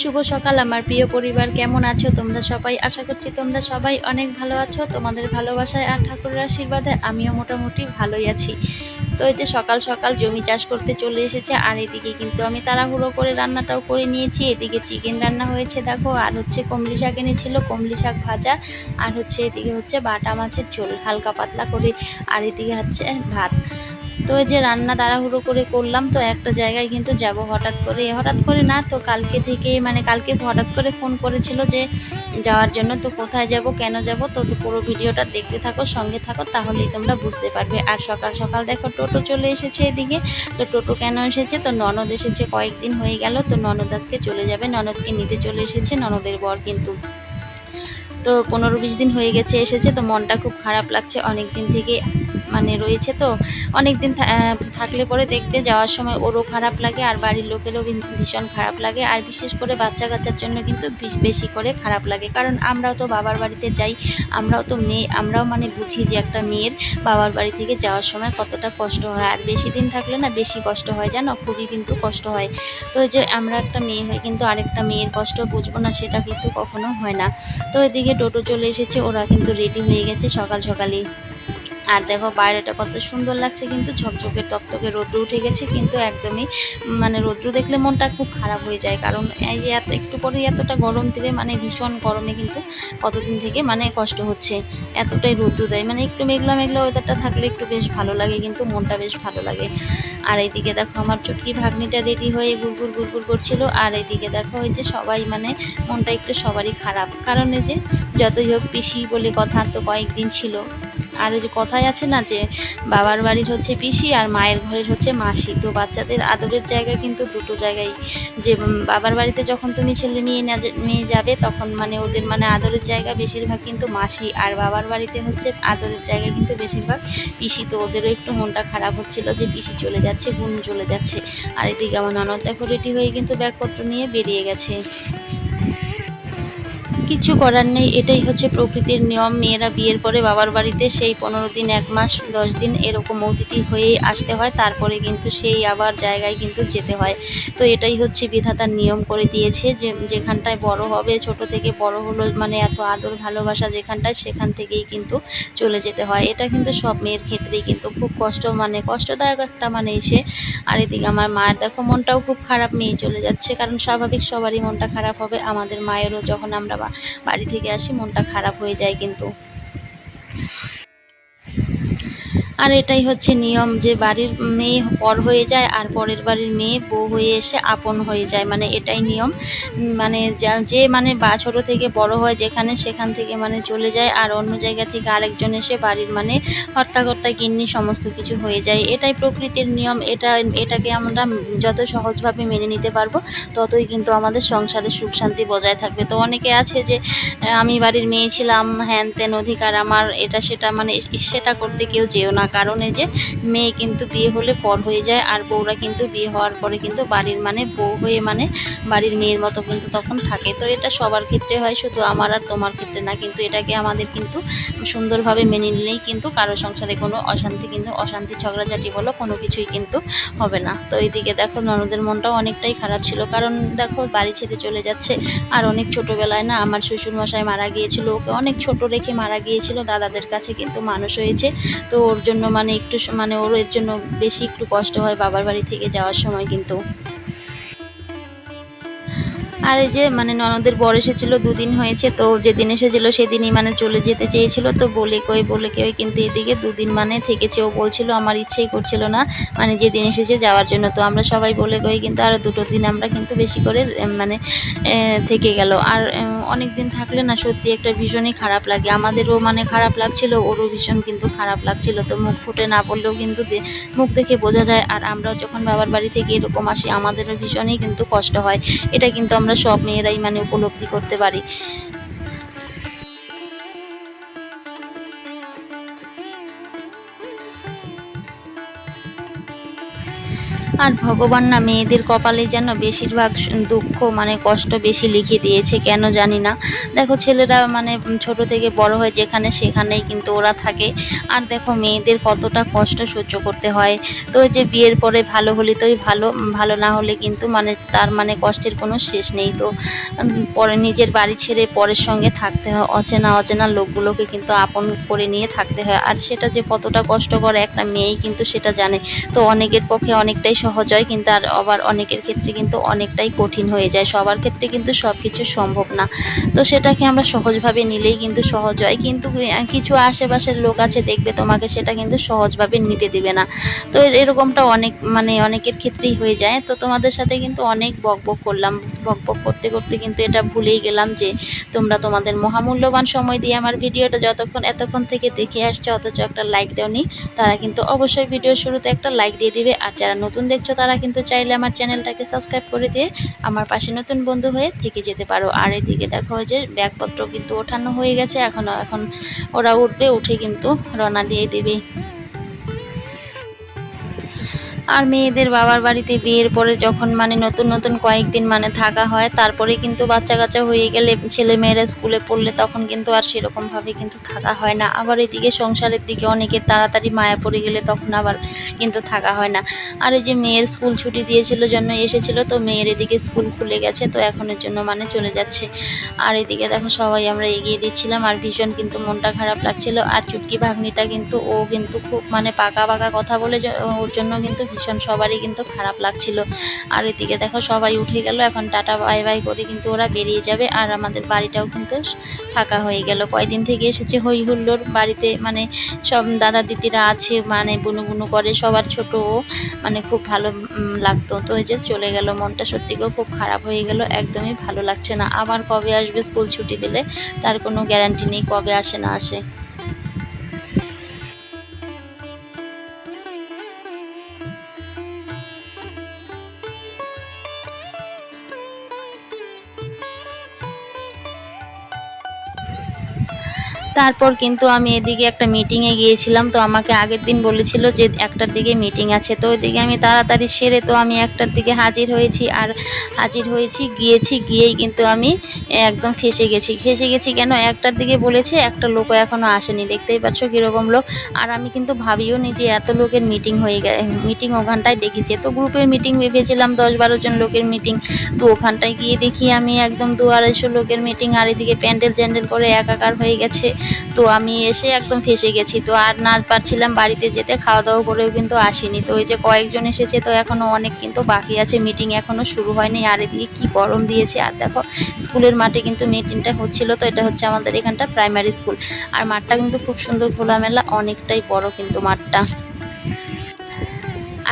শুভ সকাল আমার প্রিয় পরিবার, কেমন আছো তোমরা সবাই? আশা করছি তোমরা সবাই অনেক ভালো আছো, তোমাদের ভালোবাসায় আর ঠাকুরের আশীর্বাদে আমিও মোটামুটি ভালোই আছি। তো এই যে সকাল সকাল জমি চাষ করতে চলে এসেছে, আর এদিকে কিন্তু আমি তাড়াহুড়ো করে রান্নাটাও করে নিয়েছি। এদিকে চিকেন রান্না হয়েছে, দেখো, আর হচ্ছে কমলি শাক এনেছিল, কমলি শাক ভাজা, আর হচ্ছে এদিকে হচ্ছে বাটা মাছের ঝোল, হালকা পাতলা করে, আর এদিকে হচ্ছে ভাত। তো যে রান্না তাড়াহুড়ো করে করলাম, তো একটা জায়গায় কিন্তু যাব হঠাৎ করে। হঠাৎ করে না, তো কালকে থেকে মানে কালকে হঠাৎ করে ফোন করেছিল যে যাওয়ার জন্য, তো কোথায় যাব, কেন যাব, তো তো পুরো ভিডিওটা দেখতে থাকো, সঙ্গে থাকো, তাহলেই তোমরা বুঝতে পারবে। আর সকাল সকাল দেখো, টোটো চলে এসেছে এদিকে। তো টোটো কেন এসেছে? তো ননদ এসেছে, কয়েকদিন হয়ে গেল, তো ননদ আজকে চলে যাবে। ননদকে নিতে চলে এসেছে, ননদের বর কিন্তু। তো পনেরো বিশ দিন হয়ে গেছে এসেছে, তো মনটা খুব খারাপ লাগছে। অনেক দিন থেকে মানে রয়েছে তো অনেক দিন থাকলে পরে দেখবে যাওয়ার সময় ওরও খারাপ লাগে আর বাড়ির লোকেরও ভীষণ খারাপ লাগে আর বিশেষ করে বাচ্চা কাচ্চার জন্য কিন্তু বেশি করে খারাপ লাগে। কারণ আমরাও তো বাবার বাড়িতে যাই, আমরাও তো মেয়ে, আমরাও মানে বুঝি যে একটা মেয়ের বাবার বাড়ি থেকে যাওয়ার সময় কতটা কষ্ট হয়। আর বেশি দিন থাকলে না বেশি কষ্ট হয় জানো? খুবই কিন্তু কষ্ট হয়। তো যে আমরা একটা মেয়ে হয়ে কিন্তু আরেকটা মেয়ের কষ্ট বুঝব না, সেটা কিন্তু কখনো হয় না। তো এদিকে টোটো চলে এসেছে, ওরা কিন্তু রেডি হয়ে গেছে সকাল সকালেই। আর দেখো বাইরেটা কত সুন্দর লাগছে, কিন্তু ঝকঝকে টকটকে রোদ্র উঠে গেছে, কিন্তু একদমই মানে রোদ্র দেখলে মনটা খুব খারাপ হয়ে যায়। কারণ এই যে এত, একটু পরে এতটা গরম দিলে মানে ভীষণ গরমে কিন্তু কতদিন থেকে মানে কষ্ট হচ্ছে, এতটাই রোদ্র দেয়। মানে একটু মেঘলা মেঘলা ওয়েদারটা থাকলে একটু বেশ ভালো লাগে, কিন্তু মনটা বেশ ভালো লাগে। আর এইদিকে দেখো আমার চুটকি ভাগ্নিটা রেডি হয়ে গুড়গুড় গুড়গুড় করছিল, আর এইদিকে দেখো ওই যে সবাই মানে মনটা একটু সবারই খারাপ। কারণ যে যতই হোক পিসি বলে কথা তো কয়েকদিন ছিল। আর ওই যে কথাই আছে না যে বাবার বাড়ির হচ্ছে পিসি আর মায়ের ঘরের হচ্ছে মাসি। তো বাচ্চাদের আদরের জায়গা কিন্তু দুটো জায়গায়। যে বাবার বাড়িতে যখন তুমি ছেলে নিয়ে নিয়ে যাবে তখন মানে ওদের মানে আদরের জায়গা বেশিরভাগ কিন্তু মাসি। আর বাবার বাড়িতে হচ্ছে আদরের জায়গা কিন্তু বেশিরভাগ পিসি। তো ওদেরও একটু মনটা খারাপ হচ্ছিল যে পিসি চলে যাচ্ছে, বোন চলে যাচ্ছে। আর এদিকে আমার ননদ দেখো রেডি হয়ে কিন্তু ব্যাগপত্র নিয়ে বেরিয়ে গেছে। কিছু করার নেই, এটাই হচ্ছে প্রকৃতির নিয়ম। মেয়েরা বিয়ের পরে বাবার বাড়িতে সেই পনেরো দিন, এক মাস, দশ দিন এরকম অতিথি হয়েই আসতে হয়, তারপরে কিন্তু সেই আবার জায়গায় কিন্তু যেতে হয়। তো এটাই হচ্ছে বিধাতার নিয়ম করে দিয়েছে যে যেখানটায় বড় হবে, ছোট থেকে বড় হলো মানে এত আদর, ভালোবাসা যেখানটায়, সেখান থেকেই কিন্তু চলে যেতে হয়। এটা কিন্তু সব মেয়ের ক্ষেত্রেই কিন্তু খুব কষ্ট মানে কষ্টদায়ক একটা মানে এসে। আর এদিকে আমার মায়ের দেখো, মনটাও খুব খারাপ, মেয়ে চলে যাচ্ছে, কারণ স্বাভাবিক সবারই মনটা খারাপ হবে। আমাদের মায়েরও যখন আমরা বা- বাড়ি থেকে আসি মনটা খারাপ হয়ে যায় কিন্তু। আর এটাই হচ্ছে নিয়ম যে বাড়ির মেয়ে পর হয়ে যায় আর পরের বাড়ির মেয়ে বউ হয়ে এসে আপন হয়ে যায় মানে এটাই নিয়ম। মানে যা মানে বা, ছোটো থেকে বড় হয় যেখানে সেখান থেকে মানে চলে যায় আর অন্য জায়গা থেকে আরেকজন এসে বাড়ির মানে হর্তাকর্তা গিন্নি সমস্ত কিছু হয়ে যায়। এটাই প্রকৃতির নিয়ম, এটা, এটাকে আমরা যত সহজভাবে মেনে নিতে পারব, ততই কিন্তু আমাদের সংসারে সুখ শান্তি বজায় থাকবে। তো অনেকে আছে যে আমি বাড়ির মেয়ে ছিলাম হ্যান তেন অধিকার আমার এটা সেটা মানে সেটা করতে কেউ যেও না। কারণ এই যে মেয়ে কিন্তু বিয়ে হলে পর হয়ে যায় আর বউরা কিন্তু বিয়ে হওয়ার পরে কিন্তু বাড়ির মানে বউ হয়ে মানে বাড়ির মেয়ের মতো কিন্তু তখন থাকে। তো এটা সবার ক্ষেত্রে হয়, শুধু আমার আর তোমার ক্ষেত্রে না। কিন্তু এটাকে আমাদের কিন্তু সুন্দরভাবে মেনে নিলেই কিন্তু কারও সংসারে কোনো অশান্তি কিন্তু অশান্তি, ঝগড়াঝাটি বলো কোনো কিছুই কিন্তু হবে না। তো এইদিকে দেখো ননদের মনটাও অনেকটাই খারাপ ছিল। কারণ দেখো বাড়ি ছেড়ে চলে যাচ্ছে আর অনেক ছোটোবেলায় না আমার শ্বশুরমশাই মারা গিয়েছিল, ওকে অনেক ছোট রেখে মারা গিয়েছিল। দাদাদের কাছে কিন্তু মানুষ হয়েছে। তো ওর জন্য মানে একটু মানে ওর জন্য বেশি একটু কষ্ট হয় বাবার বাড়ি থেকে যাওয়ার সময় কিন্তু। আর এই যে মানে ননদের বর এসেছিল, দুদিন হয়েছে তো যেদিন এসেছিল সেদিনই মানে চলে যেতে চেয়েছিল তো বলে কই, বলে কেউ কিন্তু এদিকে দুদিন মানে থেকেছে। ও বলছিল, আমার ইচ্ছেই করছিল না মানে যেদিন এসেছে যাওয়ার জন্য। তো আমরা সবাই বলে কই, কিন্তু আরও দুটো দিন আমরা কিন্তু বেশি করে মানে থেকে গেল। আর অনেক দিন থাকলে না সত্যি একটা ভীষণই খারাপ লাগে। আমাদেরও মানে খারাপ লাগছিল, ওরও ভীষণ কিন্তু খারাপ লাগছিল। তো মুখ ফুটে না বললেও কিন্তু মুখ দেখে বোঝা যায়। আর আমরাও যখন বাবার বাড়ি থেকে এরকম আসি, আমাদেরও ভীষণই কিন্তু কষ্ট হয়। এটা কিন্তু আমরা সব মেয়েরাই মানে উপলব্ধি করতে পারি। আর ভগবান না মেয়েদের কপালে যেন বেশিরভাগ দুঃখ মানে কষ্ট বেশি লিখে দিয়েছে, কেন জানি না। দেখো, ছেলেরা মানে ছোট থেকে বড় হয় যেখানে সেখানেই কিন্তু ওরা থাকে। আর দেখো, মেয়েদের কতটা কষ্ট সহ্য করতে হয়। তো যে বিয়ের পরে ভালো হলে তোই ভালো ভালো না হলে কিন্তু মানে তার মানে কষ্টের কোনো শেষ নেই। তো পরে নিজের বাড়ি ছেড়ে পরের সঙ্গে থাকতে হয়, অচেনা অচেনা লোকগুলোকে কিন্তু আপন করে নিয়ে থাকতে হয়। আর সেটা যে কতটা কষ্টকর একটা মেয়েই কিন্তু সেটা জানে। তো অনেকের পক্ষে অনেকটাই সহজ হয়, কিন্তু আর আবার অনেকের ক্ষেত্রে কিন্তু অনেকটাই কঠিন হয়ে যায়। সবার ক্ষেত্রে কিন্তু সব কিছু সম্ভব না। তো সেটাকে আমরা সহজভাবে নিলেই কিন্তু সহজ হয়। কিন্তু কিছু আশেপাশের লোক আছে, দেখবে তোমাকে সেটা কিন্তু সহজভাবে নিতে দিবে না। তো এর- এরকমটা অনেক মানে অনেকের ক্ষেত্রেই হয়ে যায়। তো তোমাদের সাথে কিন্তু অনেক বকবক করলাম। বকবক করতে করতে কিন্তু এটা ভুলেই গেলাম যে, তোমরা তোমাদের মহামূল্যবান সময় দিয়ে আমার ভিডিওটা যতক্ষণ, এতক্ষণ থেকে দেখে আসছে, অথচ একটা লাইক দেওনি, তারা কিন্তু অবশ্যই ভিডিওর শুরুতে একটা লাইক দিয়ে দিবে। আর যারা নতুন দেখছ তারা কিন্তু চাইলে আমার চ্যানেলটাকে সাবস্ক্রাইব করে দিয়ে আমার পাশে নতুন বন্ধু হয়ে থেকে যেতে পারো। আর এদিকে দেখো যে ব্যাগপত্র কিন্তু ওঠানো হয়ে গেছে। এখনও এখন ওরা উঠবে, উঠে কিন্তু রওনা দিয়ে দেবে। আর মেয়েদের বাবার বাড়িতে বিয়ের পরে যখন মানে নতুন নতুন কয়েকদিন মানে থাকা হয়, তারপরে কিন্তু বাচ্চা কাচ্চা হয়ে গেলে ছেলে মেয়েরা স্কুলে পড়লে তখন কিন্তু আর সেরকমভাবে কিন্তু থাকা হয় না। আবার এদিকে সংসারের দিকে অনেকের তাড়াতাড়ি মায়া পড়ে গেলে তখন আবার কিন্তু থাকা হয় না। আর এই যে মেয়ের স্কুল ছুটি দিয়েছিল, জন্য এসেছিল, তো মেয়ের এদিকে স্কুল খুলে গেছে, তো এখনের জন্য মানে চলে যাচ্ছে। আর এদিকে দেখো সবাই আমরা এগিয়ে দিচ্ছিলাম, আর ভীষণ কিন্তু মনটা খারাপ লাগছিল। আর চুটকি ভাগ্নিটা কিন্তু ও কিন্তু খুব মানে পাকা পাকা কথা বলে ওর জন্য কিন্তু ভীষণ সবারই কিন্তু খারাপ লাগছিল। আর এদিকে দেখো সবাই উঠে গেল, এখন টাটা, বাই বাই করে কিন্তু ওরা বেরিয়ে যাবে। আর আমাদের বাড়িটাও কিন্তু ফাঁকা হয়ে গেল। কয়দিন থেকে এসেছে হই হুল্লোড় বাড়িতে মানে সব দাদা দিদিরা আছে মানে বুনু বুনু করে, সবার ছোট মানে খুব ভালো লাগতো। তো এই যে চলে গেল, মনটা সত্যিকেও খুব খারাপ হয়ে গেল, একদমই ভালো লাগছে না। আবার কবে আসবে স্কুল ছুটি দিলে, তার কোনো গ্যারান্টি নেই কবে আসে না আসে। তারপর কিন্তু আমি এদিকে একটা মিটিংয়ে গিয়েছিলাম, তো আমাকে আগের দিন বলেছিল যে একটার দিকে মিটিং আছে, তো ওইদিকে আমি তাড়াতাড়ি সেরে তো আমি একটার দিকে হাজির হয়েছি আর হাজির হয়েছি, গিয়েছি, গিয়েই কিন্তু আমি একদম ফেসে গেছি। ফেসে গেছি কেন? একটার দিকে বলেছে, একটা লোকও এখনও আসেনি। দেখতেই পাচ্ছ কীরকম লোক। আর আমি কিন্তু ভাবিও নি যে এত লোকের মিটিং হয়ে গে মিটিং ওখানটায় ডেকেছে তো গ্রুপের মিটিং ভেবেছিলাম দশ বারো জন লোকের মিটিং তো ওখানটায় গিয়ে দেখি আমি একদম দু আড়াইশো লোকের মিটিং আর এদিকে প্যান্ডেল জ্যান্ডেল করে একাকার হয়ে গেছে। তো আমি এসে একদম ফেসে গেছি। তো আর না পারছিলাম বাড়িতে যেতে খাওয়া দাওয়া করেও কিন্তু আসিনি। তো ওই যে কয়েকজন এসেছে, তো এখনও অনেক কিন্তু বাকি আছে। মিটিং এখনও শুরু হয়নি। আর এদিকে কি গরম দিয়েছে, আর দেখো, স্কুলের মাঠে কিন্তু মিটিংটা হচ্ছিল, তো এটা হচ্ছে আমাদের এখানটা প্রাইমারি স্কুল। আর মাঠটা কিন্তু খুব সুন্দর খোলামেলা, অনেকটাই বড় কিন্তু মাঠটা।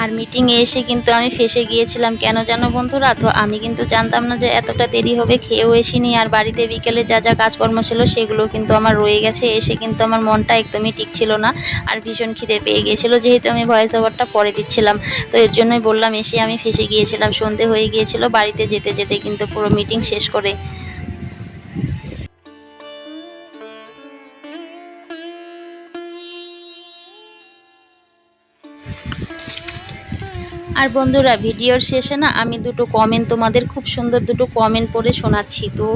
আর মিটিংয়ে এসে কিন্তু আমি ফেসে গিয়েছিলাম। কেন জানো বন্ধুরা? তো আমি কিন্তু জানতাম না যে এতটা দেরি হবে, খেয়েও এসিনি। আর বাড়িতে বিকেলে যা যা কাজকর্ম ছিল সেগুলো কিন্তু আমার রয়ে গেছে। এসে কিন্তু আমার মনটা একদমই ঠিক ছিল না আর ভীষণ খিদে পেয়ে গিয়েছিল। যেহেতু আমি ভয়েস ওভারটা পরে দিচ্ছিলাম, তো এর জন্যই বললাম এসে আমি ফেসে গিয়েছিলাম। সন্ধে হয়ে গিয়েছিল, বাড়িতে যেতে যেতে কিন্তু পুরো মিটিং শেষ করে আর বন্ধুরা, ভিডিওর শেষে না আমি দুটো কমেন্ট তোমাদের খুব সুন্দর দুটো কমেন্ট পড়ে শোনাচ্ছি। তো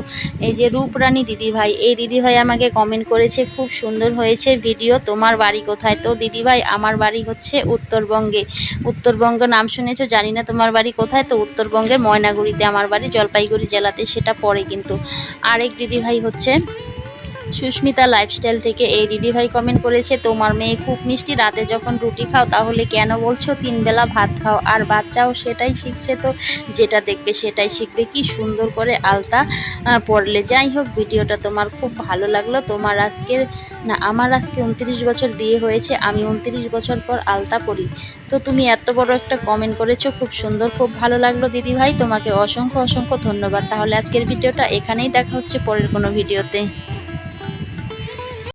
এই যে রূপরানী দিদিভাই, এই দিদিভাই আমাকে কমেন্ট করেছে, খুব সুন্দর হয়েছে ভিডিও তোমার বাড়ি কোথায়? তো দিদিভাই, আমার বাড়ি হচ্ছে উত্তরবঙ্গে। উত্তরবঙ্গ নাম শুনেছো? জানি না তোমার বাড়ি কোথায়? তো উত্তরবঙ্গের ময়নাগুড়িতে, আমার বাড়ি জলপাইগুড়ি জেলাতে, সেটা পড়ে কিন্তু। আরেক দিদিভাই হচ্ছে সুস্মিতা লাইফস্টাইল থেকে, এই দিদিভাই কমেন্ট করেছে, তোমার মেয়ে খুব মিষ্টি, রাতে যখন রুটি খাও তাহলে কেন বলছো তিন বেলা ভাত খাও? আর বাচ্চাও সেটাই শিখছে তো, যেটা দেখবে সেটাই শিখবে। কি সুন্দর করে আলতা পরলে যাই হোক, ভিডিওটা তোমার খুব ভালো লাগল। তোমার আজকের, না, আমার আজকে উনত্রিশ বছর বিয়ে হয়েছে, আমি উনত্রিশ বছর পর আলতা পড়ি। তো তুমি এত বড় একটা কমেন্ট করেছ, খুব সুন্দর, খুব ভালো লাগল দিদিভাই তোমাকে অসংখ্য অসংখ্য ধন্যবাদ। তাহলে আজকের ভিডিওটা এখানেই দেখা হচ্ছে পরের কোনো ভিডিওতে।